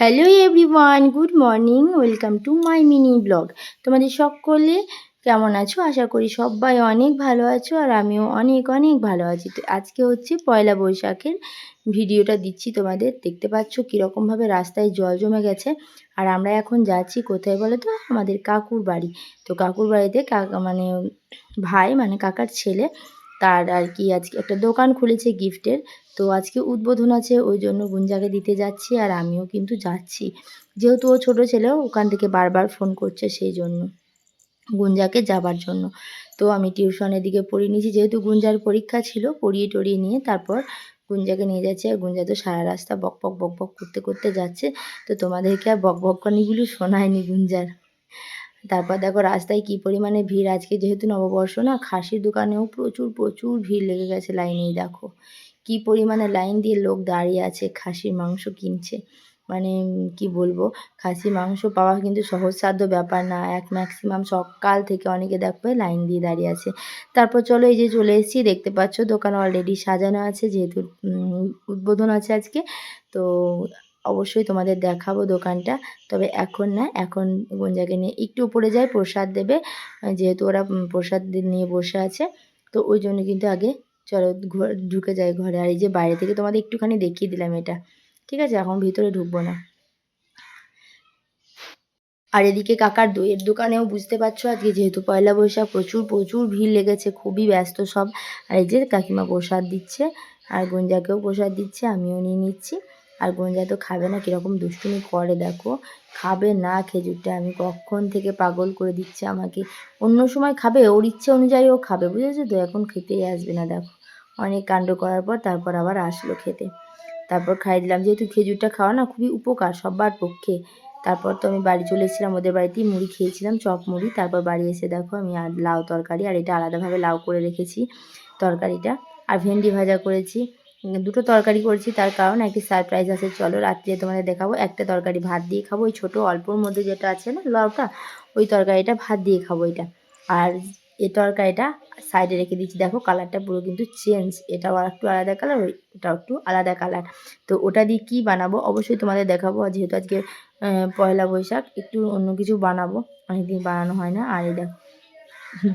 Hello everyone good morning welcome to my mini vlog তোমাদের সকলে কেমন আছো? আশা করি সবাই অনেক ভালো আছো আর আমিও অনেক অনেক ভালো আছি। তো আজকে হচ্ছে পয়লা বৈশাখের ভিডিওটা দিচ্ছি তোমাদের। দেখতে পাচ্ছ কীরকমভাবে রাস্তায় জল জমে গেছে। আর আমরা এখন যাচ্ছি কোথায় বলো তো? আমাদের কাকুর বাড়ি। তো কাকুর বাড়িতে কাকা মানে ভাই মানে কাকার ছেলে তার আর কি আজকে একটা দোকান খুলেছে গিফটের তো আজকে উদ্বোধন আছে, ওই জন্য গুঞ্জাকে দিতে যাচ্ছি আর আমিও কিন্তু যাচ্ছি। যেহেতু ও ছোটো ছেলে, ওখান থেকে বারবার ফোন করছে সেই জন্য, গুঞ্জাকে যাবার জন্য। তো আমি টিউশনের দিকে পড়িয়ে নিয়েছি, যেহেতু গুঞ্জার পরীক্ষা ছিল, পড়িয়ে টড়িয়ে নিয়ে তারপর গুঞ্জাকে নিয়ে যাচ্ছে আর গুঞ্জা তো সারা রাস্তা বক বক বক বক করতে করতে যাচ্ছে। তো তোমাদেরকে আর বক বক বককানিগুলো শোনায়নি গুঞ্জার। তারপর দেখো রাস্তায় কি পরিমাণে ভিড়? আজকে যেহেতু নববর্ষ না, খাসির দোকানেও প্রচুর প্রচুর ভিড় লেগে গেছে লাইনেই দেখো। কি পরিমাণে লাইন দিয়ে লোক দাঁড়িয়ে আছে, খাসির মাংস কিনছে। মানে কি বলব খাসি মাংস পাওয়া কিন্তু সহজসাধ্য ব্যাপার না। এক ম্যাক্সিমাম সকাল থেকে অনেকে দেখবে লাইন দিয়ে দাঁড়িয়ে আছে। তারপর চলো এই যে চলে এসেছি, দেখতে পাচ্ছ দোকান অলরেডি সাজানো আছে, যেহেতু উদ্বোধন আছে আজকে। তো অবশ্যই তোমাদের দেখাবো দোকানটা। তবে এখন না, এখন গঞ্জাকে নিয়ে একটু উপরে যায়, প্রসাদ দেবে। যেহেতু ওরা প্রসাদ নিয়ে বসে আছে। তো ওই জন্য কিন্তু আগে চলো ঘর, ঢুকে যায় ঘরে। আর এই যে বাইরে থেকে তোমাদের একটুখানি দেখিয়ে দিলাম এটা। ঠিক আছে? এখন ভিতরে ঢুকবো না। আর এদিকে কাকার দইয়ের দোকানেও বুঝতে পারছ, আজকে যেহেতু পয়লা বৈশাখ, প্রচুর প্রচুর ভিড় লেগেছে, খুবই ব্যস্ত সব। আর এই যে কাকিমা প্রসাদ দিচ্ছে, আর গঞ্জাকেও প্রসাদ দিচ্ছে, আমিও নিয়ে নিচ্ছি। আর গঞ্জা তো খাবে না, কীরকম দুষ্টুমি করে দেখো। খাবে না খেজুরটা, আমি কখন থেকে পাগল করে দিচ্ছে আমাকে। অন্য সময় খাবে, ওর ইচ্ছে অনুযায়ী ও খাবে, বুঝেছ তো? এখন খেতেই আসবে না, দেখো। অনেক কাণ্ড করার পর তারপর আবার আসলো খেতে। তারপর খাই দিলাম, যেহেতু খেজুরটা খাওয়া না, খুবই উপকার সবার পক্ষে। তারপর তো আমি বাড়ি চলে এসেছিলাম, ওদের বাড়িতেই মুড়ি খেয়েছিলাম, চপ মুড়ি। তারপর বাড়ি এসে দেখো, আমি আর লাউ তরকারি, আর এটা আলাদাভাবে লাউ করে রেখেছি তরকারিটা। আর ভেন্ডি ভাজা করেছি। দুটো তরকারি করেছি, তার কারণ একটি সারপ্রাইজ আছে। চলো রাত্রে তোমাদের দেখাবো, একটা তরকারি ভাত দিয়ে খাব, ওই ছোটো অল্পর মধ্যে যেটা আছে না লাউটা, ওই তরকারিটা ভাত দিয়ে খাব এটা। আর এ তরকারিটা সাইডে রেখে দিচ্ছি, দেখো কালারটা পুরো কিন্তু চেঞ্জ এটাও আর একটু আলাদা কালার ওই এটাও একটু আলাদা কালার তো ওটা দিয়ে কী বানাবো? অবশ্যই তোমাদের দেখাবো যেহেতু আজকে পয়লা বৈশাখ, একটু অন্য কিছু বানাবো, অনেকদিন বানানো হয় না। আর দেখো,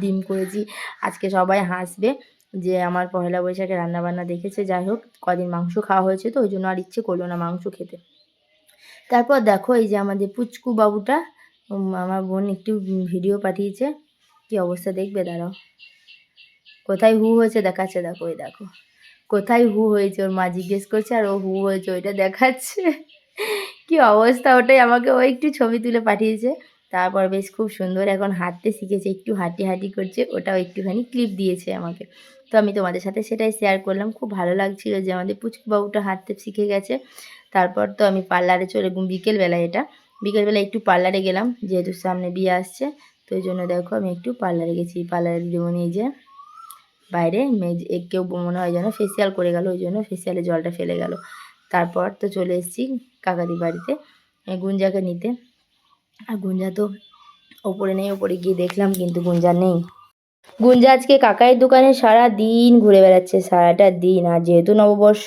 ডিম করেছি, আজকে সবাই হাসবে। যে আমার পয়লা বৈশাখে রান্নাবান্না দেখেছে, যাই হোক, কদিন মাংস খাওয়া হয়েছে তো, ওই জন্য আর ইচ্ছে করল না মাংস খেতে। তারপর দেখো এই যে আমাদের পুচকু বাবুটা আমার বোন একটু ভিডিও পাঠিয়েছে। কি অবস্থা দেখবে? দাঁড়াও। কোথায় হু হয়েছে দেখাচ্ছে, দেখো, ওই দেখো। কোথায় হু হয়েছে? ওর মা জিজ্ঞেস করছে, আর ও হু হয়েছে, ওইটা দেখাচ্ছে। কি অবস্থা? ওটাই আমাকে, ও একটু ছবি তুলে পাঠিয়েছে। তারপর বেশ খুব সুন্দর এখন হাঁটতে শিখেছে, একটু হাঁটি হাঁটি করছে, ওটাও একটুখানি ক্লিপ দিয়েছে আমাকে। তো আমি তোমাদের সাথে সেটাই শেয়ার করলাম, খুব ভালো লাগছিল যে আমাদের পুচকুবাবুটা হাঁটতে শিখে গেছে। তারপর তো আমি পার্লারে চলে বিকেলবেলা এটা। বিকেলবেলা একটু পার্লারে গেলাম, যেহেতু সামনে বিয়ে আসছে, তো ওই জন্য দেখো আমি একটু পার্লারে গেছি। পার্লারে দিদিমণি এই যে বাইরে কেউ মনে হয় যেন ফেসিয়াল করে গেল, ওই জন্য ফেসিয়ালে জলটা ফেলে গেল। তারপর তো চলে এসেছি কাকাদি বাড়িতে গুঞ্জাকে নিতে। আর গুঞ্জা তো ওপরে নেই, ওপরে গিয়ে দেখলাম কিন্তু গুঞ্জা নেই। গুঞ্জা আজকে কাকাইয়ের দোকানে সারা দিন ঘুরে বেড়াচ্ছে, সারাটা দিন। আর যেহেতু নববর্ষ,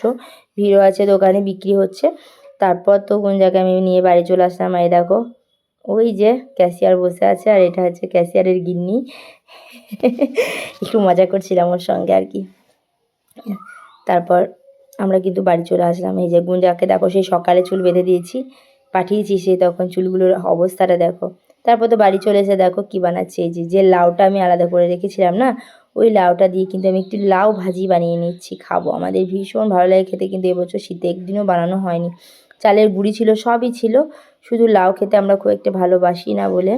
ভিড়ও আছে, দোকানে বিক্রি হচ্ছে। তারপর তো গুঞ্জাকে আমি নিয়ে বাড়ি চলে আসলাম। এই দেখো, ওই যে ক্যাশিয়ার বসে আছে, আর এটা হচ্ছে ক্যাশিয়ারের গিন্নি। একটু মজা করছিলাম ওর সঙ্গে আর কি। তারপর আমরা কিন্তু বাড়ি চলে আসলাম। এই যে গুঞ্জাকে দেখো, সেই সকালে চুল বেঁধে দিয়েছি। পাঠিয়েছি সে তখন চুলগুলোর অবস্থাটা দেখো। তারপর তো বাড়ি চলে এসে দেখো কী বানাচ্ছে এই যে যে লাউটা আমি আলাদা করে রেখেছিলাম না, ওই লাউটা দিয়ে কিন্তু আমি একটু লাউ ভাজি বানিয়ে নিচ্ছি, খাব। আমাদের ভীষণ ভালো লাগে খেতে, কিন্তু এবছর শীতে একদিনও বানানো হয়নি। চালের গুঁড়ি ছিল, সবই ছিল, শুধু লাউ খেতে আমরা খুব একটা ভালোবাসি না বলে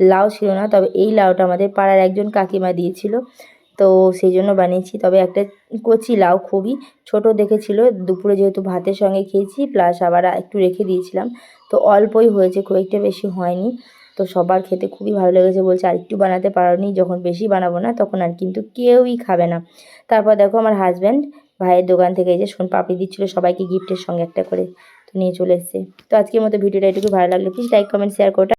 লাউ ছিল না, তবে এই লাউটা আমাদের পাড়ার একজন কাকিমা দিয়েছিল। তো সেই জন্য বানিয়েছি। তবে একটা কচি লাউ খুবই ছোট দেখেছিল। দুপুরে যেহেতু ভাতের সঙ্গে খেয়েছি প্লাস আবার একটু রেখে দিয়েছিলাম। তো অল্পই হয়েছে খুব একটা বেশি হয়নি। তো সবার খেতে খুবই ভালো লেগেছে বলছে আর একটু বানাতে পারোনি, যখন বেশি বানাবো না, তখন আর কিন্তু কেউই খাবে না। তারপর দেখো আমার হাজব্যান্ড ভাইয়ের দোকান থেকে এই যে শোন পাপড়ি দিচ্ছিল, সবাইকে গিফটের সঙ্গে একটা করে তো নিয়ে চলে এসছে। তো আজকের মতো ভিডিওটা এটুকু ভালো লাগলে প্লিজ লাইক কমেন্ট শেয়ার করো